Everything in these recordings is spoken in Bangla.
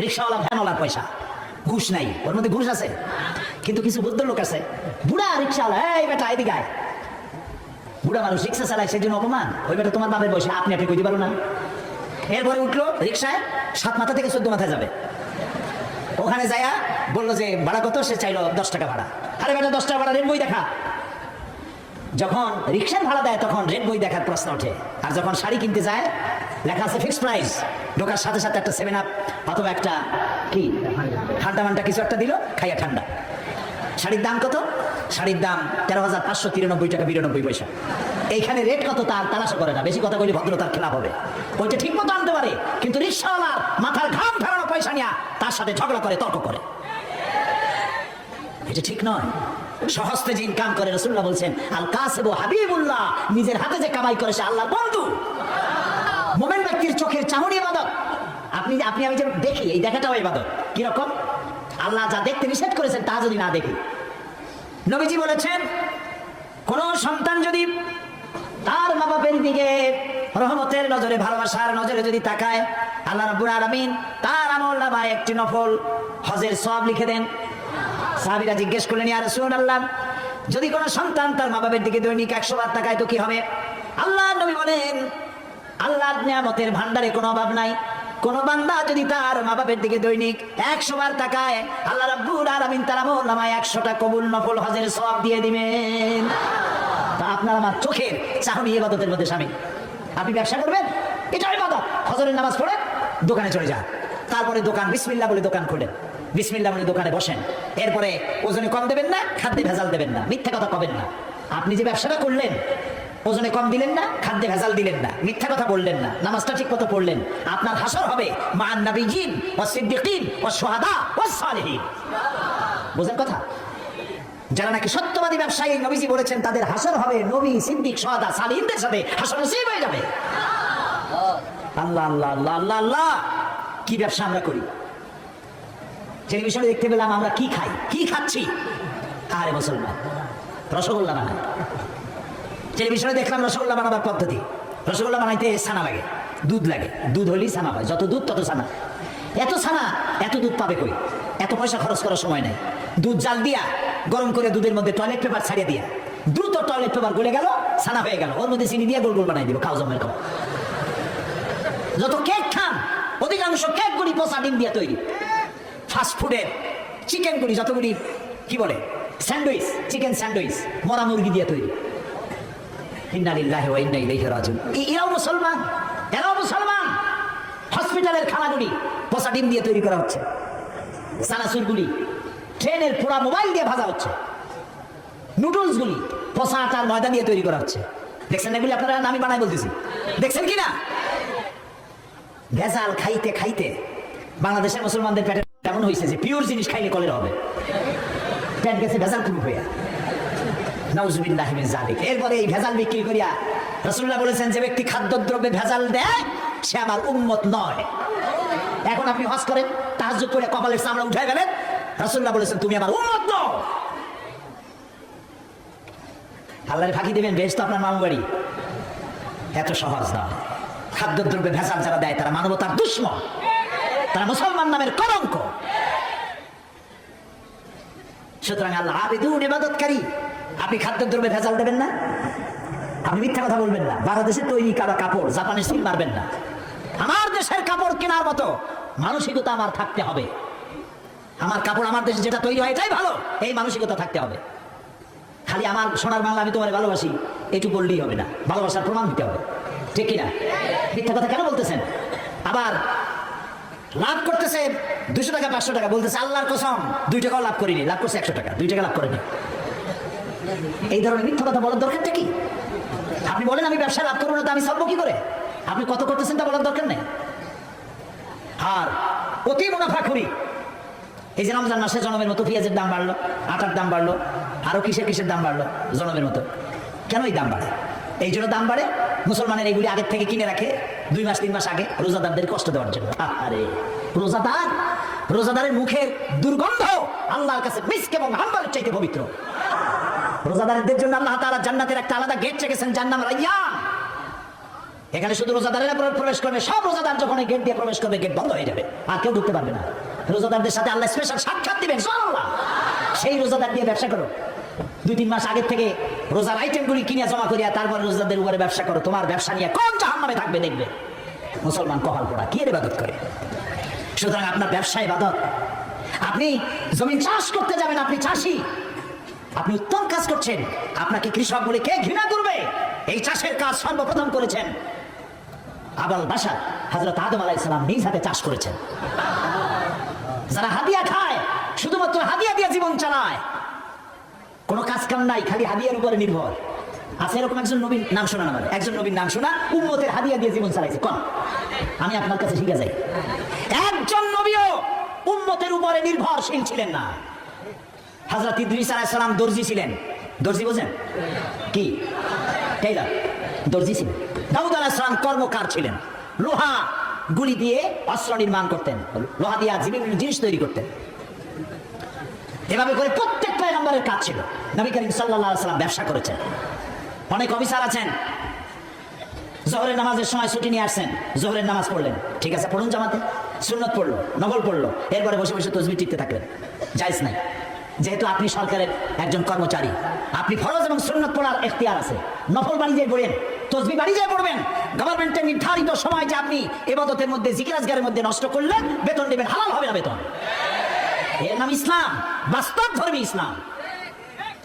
রিক্সাওয়ালা ভ্যানওয়ালার পয়সা। ঘুষ নাই, ওর মধ্যে ঘুষ আছে। কিন্তু কিছু বুদ্ধ লোক আছে। বুড়া রিক্সাওয়ালা, এই বেটা, এদিকে আয়। বুড়া মানুষ রিক্সা চালায় সেই জন্য অপমান। ওই বেটা তোমার বাপের বয়সে, আপনি আপনি কইতে পারো না। এরপরে উঠল রিক্সায়, সাত মাথা থেকে চোদ্দ মাথায় যাবে। ওখানে যায়া বলল যে, ভাড়া কত? সে চাইলো দশ টাকা ভাড়া। আরে বেটা, দশ টাকা ভাড়া রেট বই দেখা। যখন রিক্সার ভাড়া দেয়, তখন রেট বই দেখার প্রশ্ন ওঠে। আর যখন শাড়ি কিনতে যায় লেখা আছে ফিক্স প্রাইস ঢোকার সাথে সাথে একটা সেভেন আপ অথবা একটা কি? ঠান্ডা মান্ডা কিছু একটা দিল, খাইয়া ঠান্ডা। শাড়ির দাম কত? শাড়ির দাম তেরো হাজার পাঁচশো তিরানব্বই টাকা বিরানব্বই পয়সা। এইখানে রেট কত তার তালাশা করে না। বেশি কথা বলি ভদ্রতার খেলা হবে। ওইটা ঠিক মতো আনতে পারে, কিন্তু রিক্সাওয়ালার মাথার ঘাম ফেরানো পয়সা নিয়ে তার সাথে ঝগড়া করে, তর্ক করে। এটা ঠিক নয়। সহস্তে যে ইনকাম করে রসুল্লাহ বলছেন আল কাসেব হাবিবুল্লাহ, নিজের হাতে যে কামাই করে সে আল্লাহর বন্ধু। মোমেন ব্যক্তির চোখের চাহনি ইবাদত। আপনি আপনি আমি যে দেখি, এই দেখাটাও ইবাদত। কীরকম? আল্লাহ যা দেখতে নিষেধ করেছেন, তা যদি না দেখি। নবীজি বলেছেন, কোন সন্তান যদি তার মা বাপের দিকে রহমতের নজরে, ভালোবাসার নজরে যদি তাকায়, আল্লাহ রাব্বুল আলামিন তার আমল নামায় একটি নফল হজের সব লিখে দেন। সাহাবীরা জিজ্ঞেস করলেন, ইয়া রাসূলুল্লাহ, যদি কোনো সন্তান তার মা বাবার দিকে দৈনিক একশো বার তাকায় তো কি হবে? আল্লাহ নবী বলেন আল্লাহর নিয়ামতের ভান্ডারে কোনো অভাব নাই। কোন বান্দা যদি তার মা বাপের দিকে দৈনিক একশো বার তাকায়, আল্লাহ রাব্বুল আলামিন তার আমল নামায় একশোটা কবুল, নফল, হজের সব দিয়ে দিবেন। তা আপনার আমার চোখের চাহনি ইবাদতের মধ্যে স্বামী আপনি ব্যবসা করবেন? এটা ইবাদত হজরের নামাজ পড়ে দোকানে চলে যান। তারপরে দোকান বিসমিল্লা বলে দোকান খোলেন। বিসমিল্লা বলে দোকানে বসেন। এরপরে ওজনে কম দেবেন না, খাদ্যে ভেজাল দেবেন না। মিথ্যা কথা কবেন না। আপনি যে ব্যবসাটা করলেন ওজনে কম দিলেন না, খাদ্যে ভেজাল দিলেন না, মিথ্যা কথা বললেন না, নামাজটা ঠিক মতো পড়লেন। আপনার হাসর হবে মান ও সিদ্দিকিন ও সোহাদা ও সালেহীন। বোঝেন কথা? যারা নাকি সত্যবাদী ব্যবসায়ী, নবীজি বলেছেন, তাদের হাসর হবে নবী, সিদ্দিক সদা সালিমদের সাথে হাসর নসিব হয়ে যাবে। আল্লাহ আল্লাহ আল্লাহ আল্লাহ আল্লাহ, কি ব্যবসা আমরা করি? টেলিভিশনে দেখতে পেলাম আমরা কি খাই, কি খাচ্ছি? আরে মুসলমান, রসগোল্লা বানাই টেলিভিশনে দেখলাম রসগোল্লা বানাবার পদ্ধতি। রসগোল্লা বানাইতে ছানা লাগে, দুধ লাগে। দুধ হলেই ছানা হয়, যত দুধ তত ছানা। এত ছানা, এত দুধ পাবে কই? এত পয়সা খরচ করার সময় নাই। দুধ জাল দিয়া, গরম করে দুধের মধ্যে টয়লেট পেপার ছাড়িয়ে দিয়া, দ্রুত টয়লেট পেপার গলে গেল, ছানা হয়ে গেল। ওর মধ্যে চিনি দিয়ে গোল গোল বানাই দিব, খাও জমের খাও যত কেক খান অধিকাংশ কেক গুলি পচা ডিম দিয়ে তৈরি। ফাস্টফুডের চিকেন গুলি, যতগুলি, কি বলে? স্যান্ডউইচ চিকেন স্যান্ডউইচ মরা মুরগি দিয়ে তৈরি। ইন্নালিল্লাহি ইন্না ইলাইহি রাজিউন। এরাও মুসলমান এরাও মুসলমান। হসপিটালের খানাগুলি পচা ডিম দিয়ে তৈরি করা হচ্ছে। সানাসুরগুলি ট্রেনের পোড়া মোবাইল দিয়ে ভাজা হচ্ছে। নুডলসগুলি পচা আটার ময়দা দিয়ে তৈরি করা হচ্ছে। দেখছেন এগুলি আপনারা? আমি বানাই বলতেছি। দেখছেন কি না? ভেজাল খাইতে খাইতে বাংলাদেশের মুসলমানদের পেটে এমন হয়েছে যে পিওর জিনিস খাইলে কলের হবে। পেট গেছে ভেজাল কুরু হইয়া। নাউজুবিল্লাহ মিন জালিক এরপরে এই ভেজাল বিক্রি করিয়া রাসূলুল্লাহ বলেছেন, যে ব্যক্তি খাদ্যদ্রব্যে ভেজাল দেয়, সে আমার উন্মত নয়। এখন আপনি হজ করেন, তাহাজ্জুদ করে কপালের চামড়া উঠে গেলেন রাসূলুল্লাহ বলেছেন, তুমি আমার উন্মত নও। আল্লাহর ফাঁকি দেবেন, বেশ তো আপনার মামু বাড়ি এত সহজ না। খাদ্যদ্রব্যে ভেজাল যারা দেয়, তারা মানবতার দুশ্মন। তারা মুসলমান নামের কলঙ্ক। সুতরাং আল্লাহ আবেদুন ইবাদতকারী। আপনি খাদ্যদ্রব্যে ভেজাল দেবেন না? আপনি মিথ্যা কথা বলবেন না। বাংলাদেশের তৈরি কালো কাপড়, জাপানের সিল মারবেন না। আমার দেশের কাপড় কেনার মতো মানসিকতা আমার থাকতে হবে। আমার কাপড় আমার দেশে যেটা তৈরি হয়, এটাই ভালো। এই মানসিকতা থাকতে হবে। খালি আমার সোনার বাংলা আমি তোমার ভালোবাসি একটু বললেই হবে না। ভালোবাসার প্রমাণ দিতে হবে। ঠিক কিনা? মিথ্যা কথা কেন বলতেছেন? আবার লাভ করতেছে দুশো টাকা, পাঁচশো টাকা, বলতেছে আল্লাহর কসম দুই টাকাও লাভ করিনি, লাভ করছে একশো টাকা দুই টাকা লাভ করেনি। এই ধরনের মিথ্যা কথা বলার দরকারটা কি? আপনি বলেন, আমি ব্যবসা লাভ করব না তো আমি সব কি করে? আপনি কত করতেছেন তা বলার দরকার নেই। আর অতি মুনাফা করি এই যে রমজান মাসে জনমের মতো পেঁয়াজের দাম বাড়লো, আটার দাম বাড়লো, আরও কিসের কিসের দাম বাড়লো? জনমের মতো। কেন এই দাম বাড়ে? এই জন্য দাম বাড়ে, মুসলমানের এইগুলি আগের থেকে কিনে রাখে, দুই মাস, তিন মাস আগে রোজাদারদের কষ্ট দেওয়ার জন্য। আরে রোজাদার, রোজাদারের মুখের দুর্গন্ধ আল্লাহর কাছে মিসক এবং হাম্বালের চাইতে পবিত্র। রোজাদারদের জন্য আল্লাহ তাআলা জান্নাতের একটা আলাদা গেট রেখেছেন জান্নাম নাম রাইয়ান। এখানে শুধু রোজাদারেরা প্র- প্রবেশ করবে, সব রোজাদার যখন গেট দিয়ে প্রবেশ করবে গেট বন্ধ হয়ে যাবে, আর কেউ ঢুকতে পারবে না। রোজাদারদের সাথে আল্লাহ স্পেশাল সাক্ষাৎ দিবেন। সেই রোজাদার দিয়ে ব্যবসা করো। দুই তিন মাস আগের থেকে রোজার আইটেমগুলি কিনে জমা করিয়া তারপরে রোজাদারদের উপরে ব্যবসা করো। তোমার ব্যবসা নিয়ে কোন জাহান্নামে থাকবে দেখবে? মুসলমান কপাল পোড়া, কি ইবাদত করে? সুতরাং আপনার ব্যবসায় ইবাদত। আপনি জমি চাষ করতে যাবেন, আপনি চাষি। আপনি উত্তম কাজ করছেন। আপনাকে কৃষক বলে কে ঘৃণা করবে? এই চাষের কাজ সর্বপ্রথম করেছেন আবাল বাসা হজরত আদম আলাইসালাম নিজ হাতে চাষ করেছেন। যারা হাদিয়া খায়, শুধুমাত্র হাদিয়া দিয়ে জীবন চালায়। কোনো কাজ কাম নাই, খালি হাদিয়ার উপরে নির্ভর। আছে এরকম একজন নবীন নাম শোনা আমার একজন নবীন নাম শোনা, উম্মতের হাদিয়া দিয়ে জীবন চালাইছে। কোন, আমি আপনার কাছে শিখে যাই। একজন নবীও উম্মতের উপরে নির্ভরশীল ছিলেন না। হাজরত ইদ্রিস আলাইহিস সালাম দর্জি ছিলেন। দর্জি বোঝেন? কি? টেইলার। দর্জি ছিলেন। দাউদ আলাইহিস সালাম কর্মকার ছিলেন। লোহা গুলি দিয়ে অস্ত্র নির্মাণ করতেন। লোহা দিয়ে জিনিস তৈরি করতেন। এভাবে করে প্রত্যেক পয়গম্বরের কাজ ছিল। নবী করিম সাল্লাল্লাহু সাল্লাম ব্যবসা করেছেন। অনেক অফিসার আছেন। জোহরের নামাজের সময় ছুটি নিয়ে আসছেন। জোহরের নামাজ পড়লেন। ঠিক আছে, পড়ুন জামাতে। সুন্নত পড়ল নকল পড়ল। এরপরে বসে বসে তসবি টিপতে থাকলেন। যাইস নাই। যেহেতু আপনি সরকারের একজন কর্মচারী, আপনি ফরজ এবং সুন্নত পড়ার এখতিয়ার আছে। নফল বাড়ি যেয়ে পড়েন, তসবি বাড়ি পড়বেন। গভর্নমেন্টের নির্ধারিত সময় যে আপনি এবাদতের মধ্যে, জিকিরাজগারের মধ্যে নষ্ট করলে বেতন দেবেন, হালাল হবে না বেতন। এর নাম ইসলাম, বাস্তব ধর্মী ইসলাম।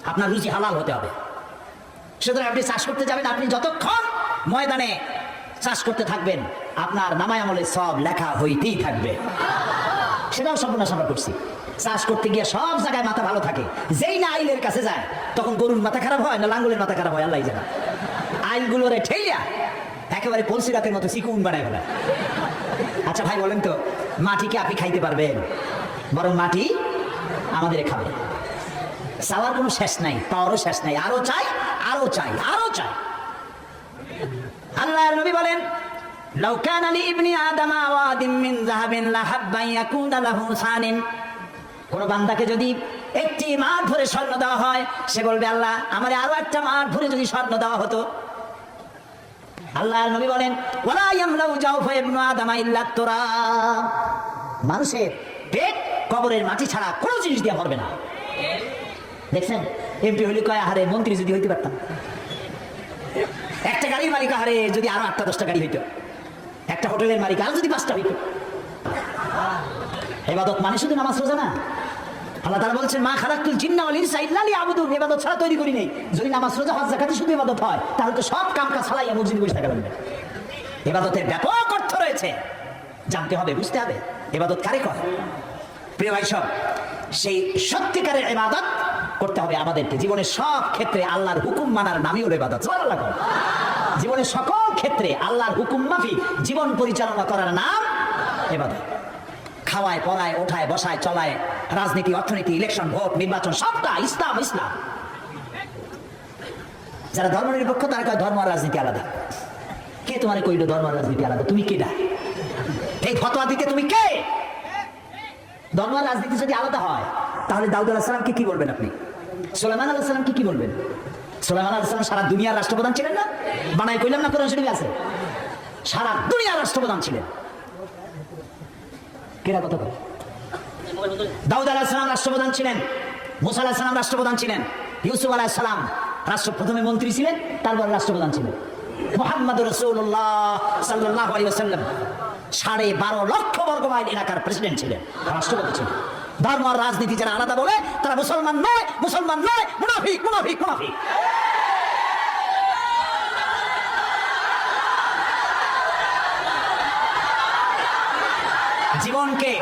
আপনার রুচি হালাল হতে হবে। সুতরাং আপনি চাষ করতে যাবেন, আপনি যতক্ষণ ময়দানে চাষ করতে থাকবেন, আপনার নামায় আমলে সব লেখা হইতেই থাকবে। সেটাও সম্পূর্ণ আমরা করছি। চাষ করতে গিয়ে সব জায়গায় মাথা ভালো থাকে। যেই না আইলের কাছে যায়, তখন গরুর মাথা খারাপ হয় না লাঙ্গুলের মাথা খারাপ হয়? আল্লাহ জানা। আইলগুলোরে ঠেলিয়া একেবারে পলসি রাতের মতো চিকুন বানায় ফেলা। আচ্ছা ভাই, বলেন তো মাটি কি আপনি খাইতে পারবেন, বরং মাটি আমাদের খাবে। চাওয়ার কোনো শেষ নাই, পাওয়ারও শেষ নাই। আরও চাই আরও চাই আরও চাই। আল্লাহ নবী বলেন لو كان لابن آدم واد من ذهب لحب أن يكون له ثان কোন বান্দাকে যদি একটি মাঠ ভরে স্বর্ণ দেওয়া হয় সে বলবে আল্লাহ আমার আরো একটা মাঠ ভরে যদি স্বর্ণ দেওয়া হতো আল্লাহ নবী বলেন ওলা ইয়ামলাউ জাওফা ইবনু আদম ইল্লা তুরাব মানুষের পেট কবরের মাটি ছাড়া কোনো জিনিস দিয়ে ভরবে না দেখছেন এমপি হইলে কয় আহারে মন্ত্রী যদি হইতে পারতাম একটা গাড়ির মালিক আহারে যদি আরো আটটা দশটা গাড়ি হইতো একটা হোটেলের মালিক, আর যদি পাঁচটা হইতো এবাদত মানে শুধু নামাজ রোজা না? আল্লাহ তারা বলছেন, মা খারাকুল জিন্না ওয়াল ইনসা ইল্লা লিয়াবুদুন ইবাদত ছাড়া তৈরি করি নেই। যদি নামাজ রোজা হজ, যাকাতে শুধু ইবাদত হয়, তাহলে তো সব কাম কাজ ছাড়াই মসজিদে বসে থাকা লাগবে। ইবাদতের ব্যাপক অর্থ রয়েছে। জানতে হবে, বুঝতে হবে ইবাদত কারে কয় প্রিয় ভাই সব, সেই সত্যিকারের ইবাদত করতে হবে আমাদেরকে। জীবনের সব ক্ষেত্রে আল্লাহর হুকুম মানার নামই হলো সুবহানাল্লাহ কও। জীবনের সকল ক্ষেত্রে আল্লাহর হুকুম মাফি, জীবন পরিচালনা করার নাম ইবাদত খাওয়ায়, পড়ায়, ওঠায়, বসায়, চলায়, রাজনীতি, অর্থনীতি ইলেকশন ভোট, নির্বাচন, সবটা ইসলাম ইসলাম। যারা ধর্ম নিরপেক্ষ, তারা কয় ধর্ম রাজনীতি আলাদা। কে তোমার কইল ধর্ম রাজনীতি আলাদা? তুমি কেডা এই ফতোয়া দিতে তুমি কে? ধর্ম রাজনীতি যদি আলাদা হয়, তাহলে দাউদ আলাহ সালামকে কি বলবেন আপনি? সোলেমান আলাহ সালামকে কি বলবেন? সারা দুনিয়ার রাষ্ট্রপ্রধান ছিলেন না? বানাই কইলাম না কোরআন শরীফে আছে? সারা দুনিয়ার রাষ্ট্রপ্রধান ছিলেন। কেরা কথা বলে দাউদ আলাহ সালাম রাষ্ট্রপ্রধান ছিলেন, মুসা আলাহ সালাম রাষ্ট্রপ্রধান ছিলেন, ইউসুফ আলাহ সালাম রাষ্ট্র প্রথমে মন্ত্রী ছিলেন, তারপর রাষ্ট্রপ্রধান ছিলেন। মোহাম্মদ রসুল্লাহ সাল্লাহ আলী সাড়ে বারো লক্ষ বর্গ মাইল এলাকার প্রেসিডেন্ট ছিলেন, রাষ্ট্রপতি ছিলেন। ধর্ম আর রাজনীতি যারা আলাদা বলে, তারা মুসলমান নয় মুসলমান নয়, মুনাফিক মুনাফিক মুনাফিক। জীবনকে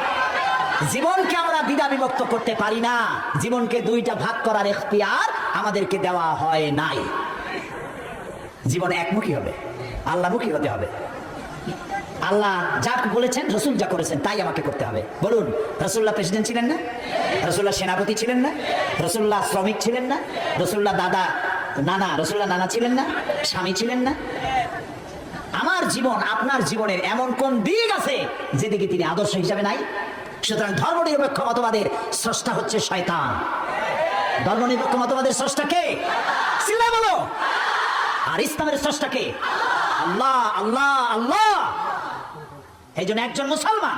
জীবনকে আমরা দ্বিধা বিভক্ত করতে পারি না। জীবনকে দুইটা ভাগ করার এখতিয়ার আমাদেরকে দেওয়া হয় নাই। জীবন একমুখী হবে, আল্লাহমুখী হতে হবে। আল্লাহ যা বলেছেন, রসুল যা করেছেন, তাই আমাকে করতে হবে। বলুন, রসুল্লাহ প্রেসিডেন্ট ছিলেন না? রসুল্লাহ সেনাপতি ছিলেন না? রসুল্লাহ শ্রমিক ছিলেন না? রসুল্লাহ দাদা, নানা, রসুল্লাহ নানা ছিলেন না? স্বামী ছিলেন না? আমার জীবন, আপনার জীবনের এমন কোন দিক আছে যেদিকে তিনি আদর্শ হিসাবে নাই? সুতরাং ধর্ম নিরপেক্ষ মতবাদের স্রষ্টা হচ্ছে শয়তান। ধর্ম নিরপেক্ষ মতবাদের স্রষ্টা কে? বলো। আর ইসলামের স্রষ্টা কে? আল্লাহ আল্লাহ আল্লাহ। এই জন্য একজন মুসলমান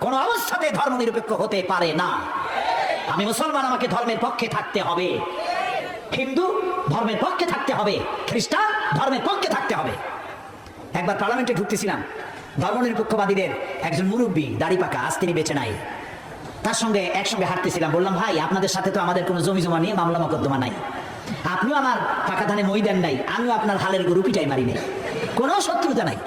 কোন অবস্থাতে ধর্ম নিরপেক্ষ হতে পারে না। আমি মুসলমান, আমাকে ধর্মের পক্ষে থাকতে হবে। হিন্দু, ধর্মের পক্ষে থাকতে হবে। খ্রিস্টান, ধর্মের পক্ষে থাকতে হবে। একবার পার্লামেন্টে ঢুকতেছিলাম। ধর্মনিরপেক্ষবাদীদের একজন মুরব্বী দাড়ি পাকা, আজ তিনি বেঁচে নাই। তার সঙ্গে একসঙ্গে হাঁটতেছিলাম, বললাম, ভাই, আপনাদের সাথে তো আমাদের কোনো জমি জমা নিয়ে মামলা মকদ্দমা নাই। আপনিও আমার পাকা ধানে মই দেন নাই, আমিও আপনার হালের গরু পিটাই মারি নাই। কোনো শত্রুতা নাই।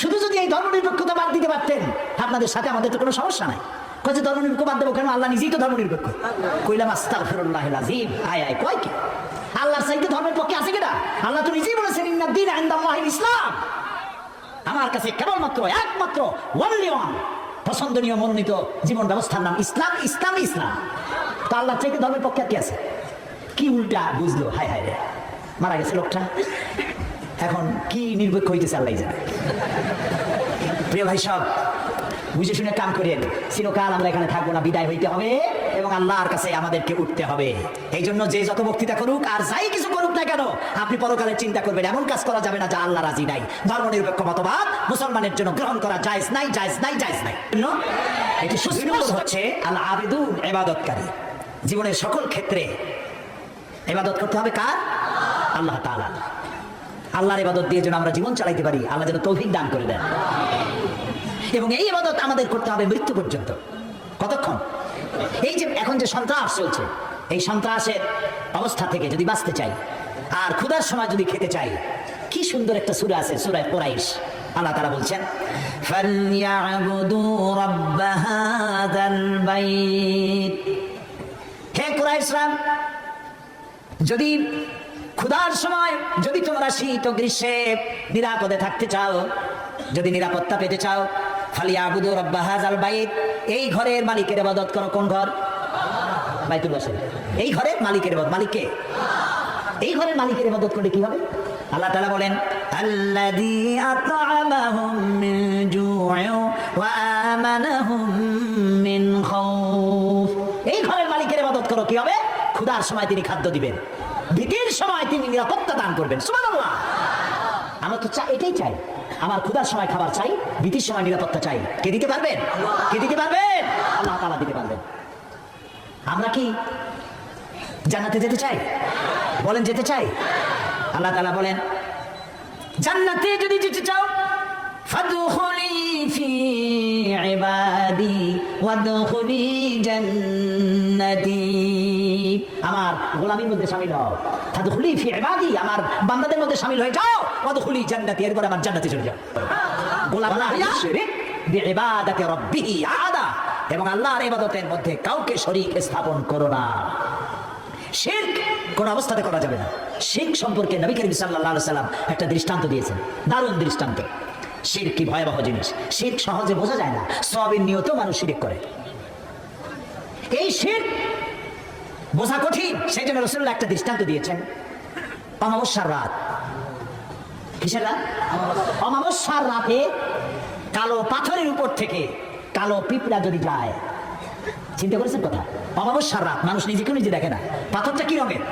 শুধু যদি এই ধর্মনিরপেক্ষতা বাদ দিতে পারতেন, আপনাদের সাথে আমাদের তো কোনো সমস্যা নাই। কয়েছে ধর্মনিরপেক্ষ বাদ দেবো কেন? আল্লাহ নিজেই তো ধর্মনিরপেক্ষ। কইলাম আস্তাক ফিরুল্লাহ আজিম আয় আয়, কয় কি? আল্লাহর সাইতে ধর্মের পক্ষে আছে কিনা আল্লাহ তো নিজেই বলেছেন ইন্না দিন আইন্দাল্লাহিল ইসলাম। আমার কাছে কেবলমাত্র একমাত্র ওয়ানলি ওয়ান পছন্দনীয় মনোনীত জীবন ব্যবস্থার নাম ইসলাম ইসলাম ইসলাম। তো আল্লাহ চাইতে ধর্মের পক্ষে কি আছে? কি উল্টা বুঝলো? হায় হায় রে। মারা গেছে লোকটা। এখন কি নির্ভক্ষ হইতেছে আল্লাহ জানে। প্রিয় ভাই সব, বুঝে শুনে কাম করেন। চিরকাল আমরা এখানে থাকব না, বিদায় হইতে হবে এবং আল্লাহর কাছে আমাদেরকে উঠতে হবে। এই জন্য যে যত বক্তৃতা করুক আর যাই কিছু না কেন? আপনি পরকালে চিন্তা করবেন এমন কাজ করা যাবে না যা আল্লাহ রাজি নাই। ধর্ম নিরপেক্ষ মতবাদ মুসলমানের জন্য গ্রহণ করা জায়েজ নাই জায়েজ নাই জায়েজ নাই। এটি সুস্পষ্ট। হচ্ছে আল আবেদুন এবাদতকারী জীবনের সকল ক্ষেত্রে এবাদত করতে হবে কার? আল্লাহ তাআলা। আল্লাহর ইবাদত দিয়ে যেন আমরা জীবন চালাইতে পারি আল্লাহ যেন তৌফিক দান করে দেন। এবং এই ইবাদত আমাদের করতে হবে মৃত্যু পর্যন্ত। কতক্ষণ? এই যে এখন যে সন্ত্রাস চলছে এই সন্ত্রাসের অবস্থা থেকে যদি বাঁচতে চাই আর ক্ষুধার সময় যদি খেতে চাই, কি সুন্দর একটা সুরা আছে সুরায় কোরাইশ। আল্লাহ তারা বলছেন হে কোরাইশরাম যদি ক্ষুধার সময় যদি তোমরা শীত ও গ্রীষ্মে নিরাপদে থাকতে চাও, যদি নিরাপত্তা পেতে চাও ফালিয়া আবুদু রব্বাহাজ আল বাইত। এই ঘরের মালিকের বদত করো, কোন ঘর? বাইতুল বাসের এই ঘরের মালিকের ইবাদত মালিককে এই ঘরের মালিকের ইবাদত করলে কি হবে? আল্লাহ তাআলা বলেন, আল্লাযী আত'আমাহুম মিন জু'in ওয়া আমানাহুম মিন খাউফ এই ঘরের মালিকের ইবাদত করো কি হবে? ক্ষুধার সময় তিনি খাদ্য দিবেন। ভীতির সময় তিনি নিরাপত্তা দান করবেন। সুবহানাল্লাহ। আমরা তো চাই, এটাই চাই। আমার ক্ষুধার সময় খাবার চাই, ভীতির সময় নিরাপত্তা চাই। কে দিতে পারবেন? কে দিতে পারবেন? আল্লাহ তাআলা দিতে পারবেন। আমরা কি জানাতে যেতে চাই? বলেন, যেতে চাই? আল্লাহ তালা বলেন, জান্নাতে যদি যেতে চাও ওয়াদখুলি জান্নাতি। আমার মধ্যে হও। ফি আমার মধ্যে হয়ে যাও। জান্নাতি চলে যাও। আহাদা। এবং ইবাদতের মধ্যে কাউকে শরীক স্থাপন করো না। শিরক কোন অবস্থাতে করা যাবে না। শিরক সম্পর্কে নবী করিম আলাইহি সাল্লাম একটা দৃষ্টান্ত দিয়েছেন। দারুণ দৃষ্টান্ত। শিরক কি ভয়াবহ জিনিস। শিরক সহজে বোঝা যায় না। সবের নিয়ত মানুষ শিরক করে। এই শিরক বোঝা কঠিন। সেই জন্য রসুল্লাহ একটা দৃষ্টান্ত দিয়েছেন। অমাবস্যার রাত। কিসের রাত? অমাবস্যার রাতে কালো পাথরের উপর থেকে কালো পিঁপড়া যদি যায় চিন্তা করেছেন কথা? অমাবস্যার রাত, মানুষ নিজেকে নিজে দেখে না। পাথরটা কি রঙের?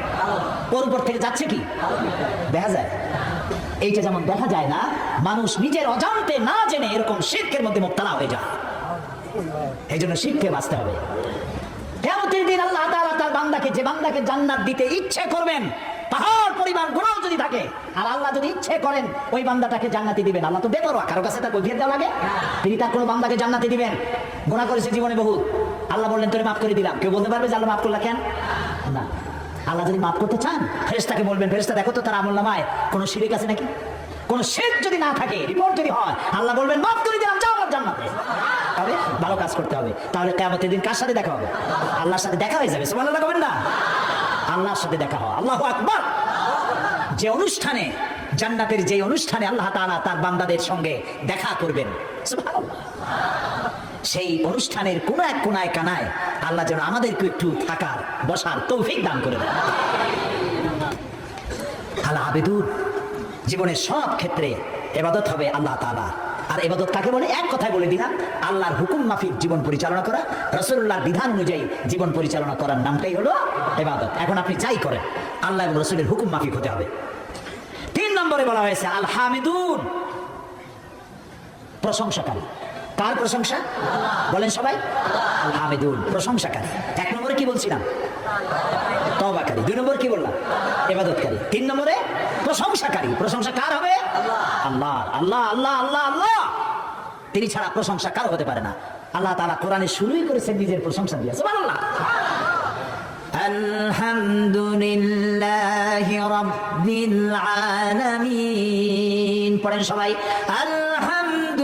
ওর উপর থেকে যাচ্ছে কি? দেখা যায়। এইটা যেমন দেখা যায় না, মানুষ নিজের অজান্তে না জেনে এরকম শিল্পের মধ্যে মোক্তালা হয়ে যায়। এই জন্য শিখকে বাঁচতে হবে। কেমতের দিন আল্লাহ তাআলা তার বান্দাকে, যে বান্দাকে জান্নাত দিতে ইচ্ছে করবেন, পাহাড় পরিমাণ গুণাও যদি থাকে, আর আল্লাহ যদি ইচ্ছে করেন, ওই বান্দাটাকে জান্নাতি দিবেন। আল্লাহ তো বেপরোয়া কারও কাছে তার কৈফিয়ত দেওয়া লাগে? তিনি তার কোনো বান্দাকে জান্নাতি দিবেন? গোনা করেছে জীবনে বহুত। আল্লাহ বললেন, তোরে মাফ করে দিলাম। কেউ বলতে পারবে যে আল্লাহ মাফ করলা কেন? না। আল্লাহ যদি মাফ করতে চান, ফেরেশতাকে বলবেন, ফেরেশতা, দেখো তো তার আমল নামায় কোনো শিরিক আছে নাকি? কোন শেখ যদি না থাকে, রিপোর্ট যদি হয়, আল্লাহ বলবেন, মাফ করে দিলাম, যাও আমার জান্নাতে। তবে ভালো কাজ করতে হবে। তাহলে কেমতের দিন কার সাথে দেখা হবে? আল্লাহর সাথে দেখা হয়ে যাবে, সুবহানাল্লাহ করবেন না? আল্লাহর সাথে দেখা হয় আল্লাহু আকবার! যে অনুষ্ঠানে, জান্নাতের যে অনুষ্ঠানে আল্লাহ তাআলা তার বান্দাদের সঙ্গে দেখা করবেন। সেই অনুষ্ঠানের কোন এক কোনায় কানায় আল্লাহ যেন আমাদেরকে একটু থাকার, বসার তৌফিক দান করে দেন। আল্লাহ আবেদুর, জীবনের সব ক্ষেত্রে এবাদত হবে আল্লাহ তাআলা। আর এবাদত কাকে বলে? এক কথায় বলে দিলাম, আল্লাহর হুকুম মাফিক জীবন পরিচালনা করা রসুল্লাহর বিধান অনুযায়ী জীবন পরিচালনা করার নামটাই হলো এবাদত। এখন আপনি যাই করেন, আল্লাহ এবং রসুলের হুকুম মাফিক হতে হবে। তিন নম্বরে বলা হয়েছে আল হামিদুন প্রশংসাকারী। কার প্রশংসা বলেন সবাই হামিদুল প্রশংসাকারী এক নম্বরে কি বলছিলাম তবাকারী দুই নম্বর কি বললাম এবাদতকারী তিন নম্বরে প্রশংসাকারী প্রশংসা কার হবে আল্লাহ আল্লাহ আল্লাহ আল্লাহ আল্লাহ তিনি ছাড়া প্রশংসা কার হতে পারে না আল্লাহ তাআলা কোরআনে শুরুই করেছেন নিজের প্রশংসা দিয়ে সুবহানাল্লাহ الحمد لله رب العالمين পড়েন সবাই الحمد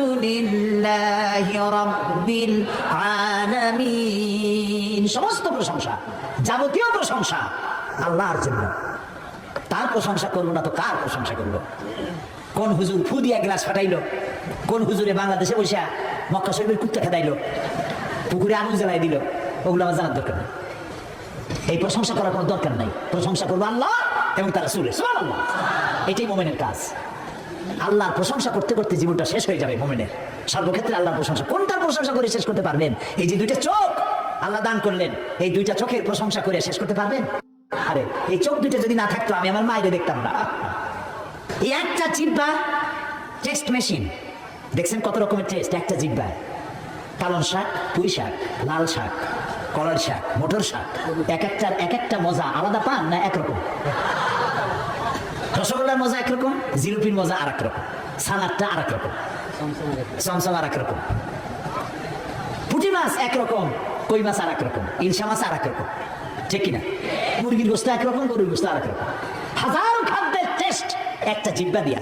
لله رب العالمين সমস্ত প্রশংসা যাবতীয় প্রশংসা আল্লাহর জন্য তার প্রশংসা করবো না তো কার প্রশংসা করবো কোন হুজুর ফু দিয়া গ্লাস ফাটাইলো কোন হুজুরে বাংলাদেশে বসে মক্কা শরীফের কুত্তা খেদাইলো পুকুরে আগুন জ্বালাই দিল ওগুলো আমার জানার দরকার নেই এই প্রশংসা করার কোনো দরকার নাই প্রশংসা করবো আল্লাহ এবং তারা সুরে আল্লাহ এটাই মোমেনের কাজ আল্লাহর প্রশংসা করতে করতে জীবনটা শেষ হয়ে যাবে মোমেনের। সর্বক্ষেত্রে আল্লাহর প্রশংসা। কোনটার প্রশংসা করে শেষ করতে পারবেন? এই যে দুইটা চোখ আল্লাহ দান করলেন, এই দুইটা চোখের প্রশংসা করে শেষ করতে পারবেন? আরে, এই চোখ দুইটা যদি না থাকতো, আমি আমার মায়ের দেখতাম না। এই একটা জিব্বা টেস্ট মেশিন। দেখছেন কত রকমের টেস্ট? একটা জিব্বায় পালন শাক, পুঁই শাক, লাল শাক, কলার শাক, মোটর শাক। এক একটার এক একটা মজা আলাদা পান না একরকম? রসগোল্লার মজা একরকম, জিলিপির মজা আর রকম সালাদটা আর রকম চমচম আর রকম পুঁটি মাছ একরকম, কই মাছ আর রকম ইলশা মাছ আর রকম ঠিক কিনা? মুরগির গোস্ত একরকম, গরুর গোস্ত আর রকম হাজারো খাদ্যের টেস্ট একটা জিব্বা দিয়া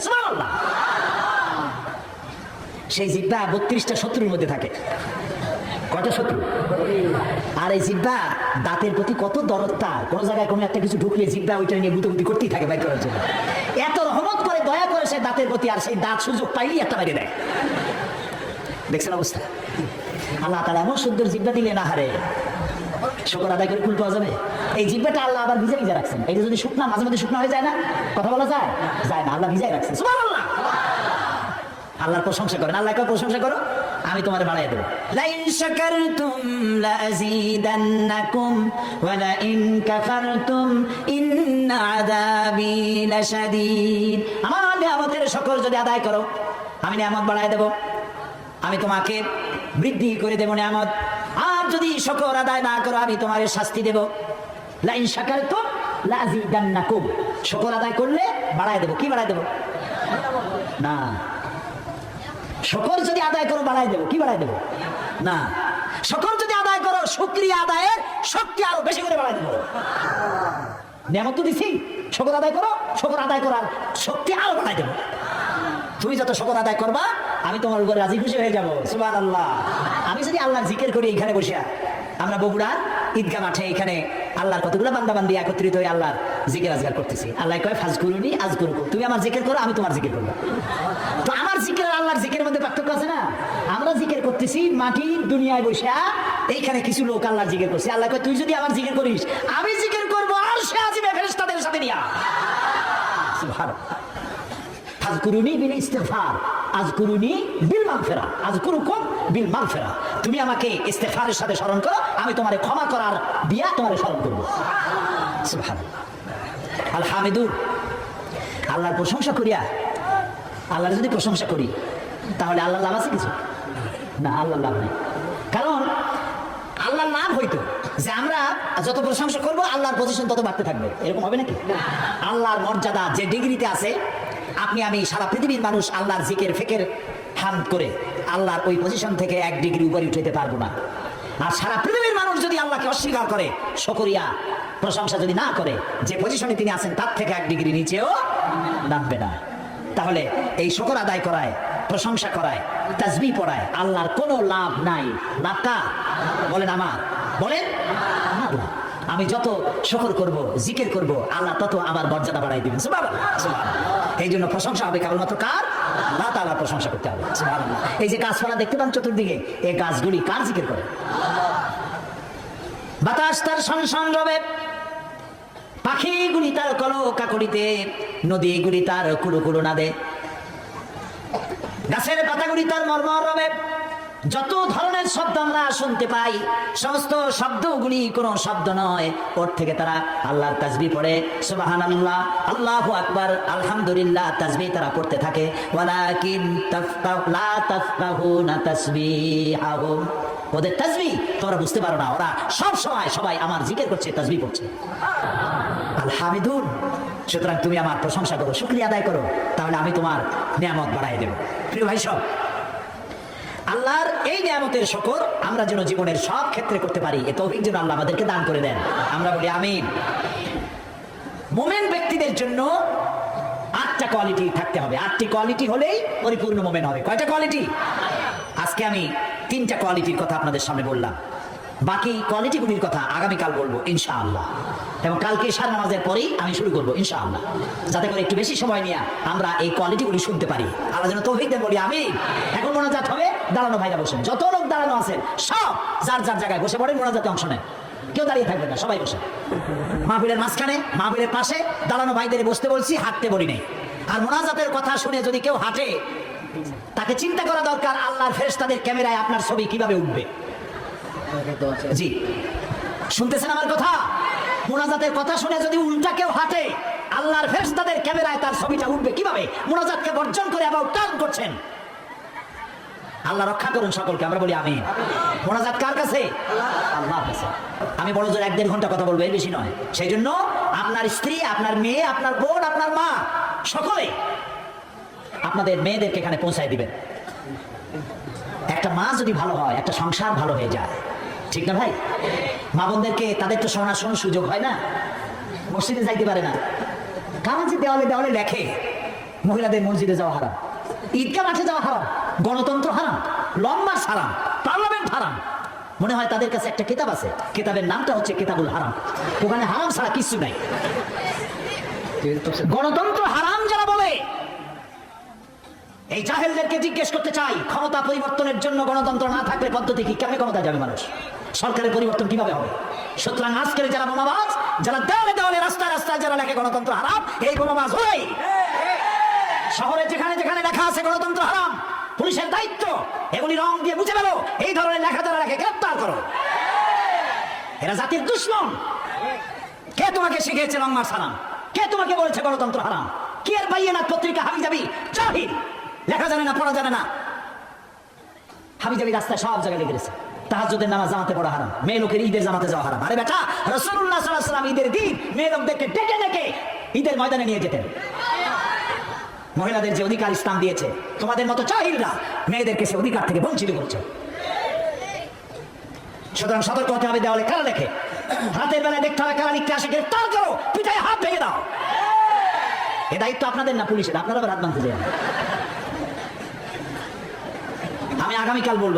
সেই জিব্বা বত্রিশটা শত্রুর মধ্যে থাকে। কটা শত্রু আর এই জিব্বা, দাঁতের প্রতি কত দরদ তার কোন জায়গায় কোনো একটা কিছু ঢুকলে জিব্বা ওইটা নিয়ে গুতগুতি করতেই থাকে বাইর করার জন্য। এত রহমত করে দয়া করে সে দাঁতের প্রতি আর সেই দাঁত সুযোগ পাইলেই একটা বাইরে দেয়। দেখছেন অবস্থা? আল্লাহ তালা এমন সুন্দর জিব্বা দিলে না হারে শুকর আদায় করে কুল পাওয়া যাবে? এই জিব্বাটা আল্লাহ আবার ভিজে ভিজে রাখছেন। এটা যদি শুকনা, মাঝে মাঝে শুকনা হয়ে যায় না? কথা বলা যায়? যায় না, আল্লাহ ভিজাই রাখছেন। আল্লাহর প্রশংসা করেন। আল্লাহকে প্রশংসা করো? আমি তোমার বাড়াই দেবো। লাইন শাকারতুম লাযীদান্নাকুম ওয়া লাইন কাফারতুম ইন্না আযাবি লাশাদীদ আমার নিয়ামতের সকল যদি আদায় করো আমি নিয়ামত বাড়াই দেব। আমি তোমাকে বৃদ্ধি করে দেব নিয়ামত। আর যদি সকল আদায় না করো আমি তোমার শাস্তি দেব। লাইন শাকারতুম লাযীদান্নাকুম। সকল আদায় করলে বাড়াই দেব। কি বাড়াই দেব? না। শকর যদি আদায় করো, বাড়াই দেবো। কি বাড়াই দেবো? না। শকর যদি আদায় করো শুক্রিয়া আদায়ের শক্তি আরও বেশি করে বাড়াই দেবো। নিয়ামত তো দিছি। শকর আদায় করো শকর আদায় করার শক্তি আরও বাড়াই দেবো। তুমি যত শকর আদায় করবা, আমি তোমার উপরে রাজি খুশি হয়ে যাব। সুবান আল্লাহ আমি যদি আল্লাহ জিকের করি এখানে বসিয়া, আমরা বগুড়ার ঈদগা মাঠে এখানে আল্লাহর কতগুলো বান্দা বান্দি একত্রিত হয়ে আল্লাহর জিকের আজগার করতেছি। আল্লাহ কয় ফাজ করুনি আজ করুক তুমি আমার জিকের করো, আমি তোমার জিকের করব। তো জিকের, আল্লাহর জিকের মধ্যে পার্থক্য আছে না? আমরা করতেছি দুনিয়ায় এইখানে কিছু লোক করছে। আল্লাহ তুই যদি আমার করিস, আমি করব আর সে সাথে নিয়া। বিল তুমি আমাকে ইস্তেফারের সাথে স্মরণ করো, আমি তোমারে ক্ষমা করার দিয়া তোমারে স্মরণ করব। সুবহানাল্লাহ। আল হামিদুর আল্লাহর প্রশংসা করিয়া আল্লাহর যদি প্রশংসা করি, তাহলে আল্লাহ লাভ আছে কিছু? না আল্লাহ লাভ নেই। কারণ আল্লাহর লাভ হইতো যে আমরা যত প্রশংসা করব, আল্লাহর পজিশন তত বাড়তে থাকবে। এরকম হবে নাকি? আল্লাহর মর্যাদা যে ডিগ্রিতে আছে, আপনি আমি সারা পৃথিবীর মানুষ আল্লাহর জিকের, ফেকের হাম করে আল্লাহর ওই পজিশন থেকে এক ডিগ্রি উপরে উঠাইতে পারব না। আর সারা পৃথিবীর মানুষ যদি আল্লাহকে অস্বীকার করে সকরিয়া প্রশংসা যদি না করে, যে পজিশনে তিনি আছেন, তার থেকে এক ডিগ্রি নিচেও নামবে না। তাহলে এই শকর আদায় করায়, প্রশংসা করায়, তাজবি পড়ায়, আল্লাহর কোনো লাভ নাই। লাভটা বলেন আমার, বলেন? আমি যত শকর করব, জিকের করব, আল্লাহ তত আমার মর্যাদা বাড়াই দিবেন। এই জন্য প্রশংসা হবে কেবলমাত্র কার? আল্লাহ তাআলার প্রশংসা করতে হবে। এই যে গাছপালা দেখতে পান চতুর্দিকে, এই গাছগুলি কার জিকের করে? বাতাস তার সংসন রবে। পাখিগুলি তার কলো কাকড়িতে নদীগুলি তার কুড়ো কুড়ো নাদে। গাছের পাতাগুলি তার মর্মর রবে। যত ধরনের শব্দ আমরা শুনতে পাই, সমস্ত শব্দগুলি কোনো শব্দ নয়। ওর থেকে তারা আল্লাহর তাজবি পড়ে। সুবাহান আল্লাহ আল্লাহ আকবার, আলহামদুলিল্লাহ তাজবি তারা পড়তে থাকে। ওদের তাজবি তোমরা বুঝতে পারো না, ওরা সব সময় সবাই আমার জিকির করছে তাজবি পড়ছে আল হামিদুন সুতরাং তুমি আমার প্রশংসা করো, শুক্রিয়া আদায় করো, তাহলে আমি তোমার নিয়ামত বাড়াই দেবো। প্রিয় ভাই সব, আল্লাহর এই নিয়ামতের শকর আমরা যেন জীবনের সব ক্ষেত্রে করতে পারি, এ তৌফিক যেন আল্লাহ আমাদেরকে দান করে দেন। আমরা বলি আমিন। মোমেন ব্যক্তিদের জন্য আটটা কোয়ালিটি থাকতে হবে। আটটি কোয়ালিটি হলেই পরিপূর্ণ মোমেন হবে। কয়টা কোয়ালিটি? আজকে আমি তিনটা কোয়ালিটির কথা আপনাদের সামনে বললাম। বাকি কোয়ালিটিগুলির কথা আগামীকাল বলব, ইনশাআল্লাহ। এবং কালকে সার নামাজের পরেই আমি শুরু করব, ইনশাআল্লাহ। যাতে করে একটু বেশি সময় নিয়ে আমরা এই কোয়ালিটিগুলি শুনতে পারি। আল্লাহ যেন তৌফিক দেন, বলি আমি এখন মোনাজাত হবে, দাঁড়ানো ভাইরা বসেন। যত লোক দাঁড়ানো আছেন সব যার যার জায়গায় বসে পড়েন মোনাজাতে অংশ নেন। কেউ দাঁড়িয়ে থাকবেন না, সবাই বসে মাহফিলের মাঝখানে, মাহফিলের পাশে দাঁড়ানো ভাইদের বসতে বলছি, হাঁটতে বলি নেই। আর মোনাজাতের কথা শুনে যদি কেউ হাঁটে, তাকে চিন্তা করা দরকার, আল্লাহর ফেরেশতাদের ক্যামেরায় আপনার ছবি কীভাবে উঠবে। জি। শুনতেছেন আমার কথা? মোনাজাতের কথা শুনে যদি উল্টা কেউ হাঁটে, আল্লাহর ফেরেশতাদের ক্যামেরায় তার ছবিটা উঠবে কীভাবে? মোনাজাতকে বর্জন করে আবার টার্ন করছেন। আল্লাহ রক্ষা করুন সকলকে, আমরা বলি আমি মোনাজাত কার কাছে? আল্লাহর কাছে। আমি বড় জোর এক দেড় ঘণ্টা কথা বলব, এর বেশি নয়। সেই জন্য আপনার স্ত্রী, আপনার মেয়ে, আপনার বোন, আপনার মা, সকলে আপনাদের মেয়েদেরকে এখানে পৌঁছায় দিবেন। একটা মা যদি ভালো হয়, একটা সংসার ভালো হয়ে যায় ঠিক না ভাই? মা বোনদেরকে তাদের তো শোনার সুযোগ হয় না? মসজিদে যাইতে পারে না। কারণ যে দেওয়ালে দেওয়ালে লেখে, মহিলাদের মসজিদে যাওয়া হারাম। ঈদগা মাঠে যাওয়া হারাম। গণতন্ত্র হারাম। লং মার্চ হারাম পার্লামেন্ট হারাম। মনে হয় তাদের কাছে একটা কিতাব আছে। কিতাবের নামটা হচ্ছে কিতাবুল হারাম। ওখানে হারাম ছাড়া কিছু নাই। গণতন্ত্র হারাম যারা বলে, এই জাহেলদেরকে জিজ্ঞেস করতে চাই, ক্ষমতা পরিবর্তনের জন্য গণতন্ত্র না থাকলে পদ্ধতি কি? কেমন ক্ষমতা যাবে মানুষ? সরকারের পরিবর্তন কীভাবে হবে? সুতরাং আজকের যারা বোমাবাজ, যারা দেওয়ালে দেওয়ালে রাস্তায় রাস্তায় যারা লেখে গণতন্ত্র হারাম, এই বোমাবাজ হই শহরে যেখানে যেখানে লেখা আছে গণতন্ত্র হারাম, পুলিশের দায়িত্ব, এগুলি রং দিয়ে মুছে গেল এই ধরনের লেখা যারা লেখে, গ্রেপ্তার করো। এরা জাতির দুশ্মন। কে তোমাকে শিখিয়েছে রং মার্চ হারাম? কে তোমাকে বলেছে গণতন্ত্র হারাম? কে আর পাইয়ে না পত্রিকা হাবি যাবি জাহিল। লেখা জানে না, পড়া জানে না। হাবি যাবি রাস্তায় সব জায়গায় লিখে গেছে তাহাজ্জুদের নামাজ জামাতে পড়া হারাম। মেয়ে লোকের ঈদের জামাতে যাওয়া হারাম। আরে বেটা আলাইহি ওয়াসাল্লাম ঈদের দিন মেয়ে লোকদেরকে ডেকে ডেকে ঈদের ময়দানে নিয়ে যেতেন। মহিলাদের যে অধিকার ইসলাম দিয়েছে, তোমাদের মতো চাহিলরা মেয়েদেরকে সে অধিকার থেকে বঞ্চিত করছে। সুতরাং সতর্ক হতে হবে, দেওয়ালে কারা লেখে হাতের বেলায় দেখতে হবে কারা লিখতে আসে, গ্রেফতার করো, পিঠায় হাত ভেঙে দাও। এ দায়িত্ব আপনাদের না পুলিশের? আপনারা হাত বাঁধতে দেন আমি আগামীকাল বলব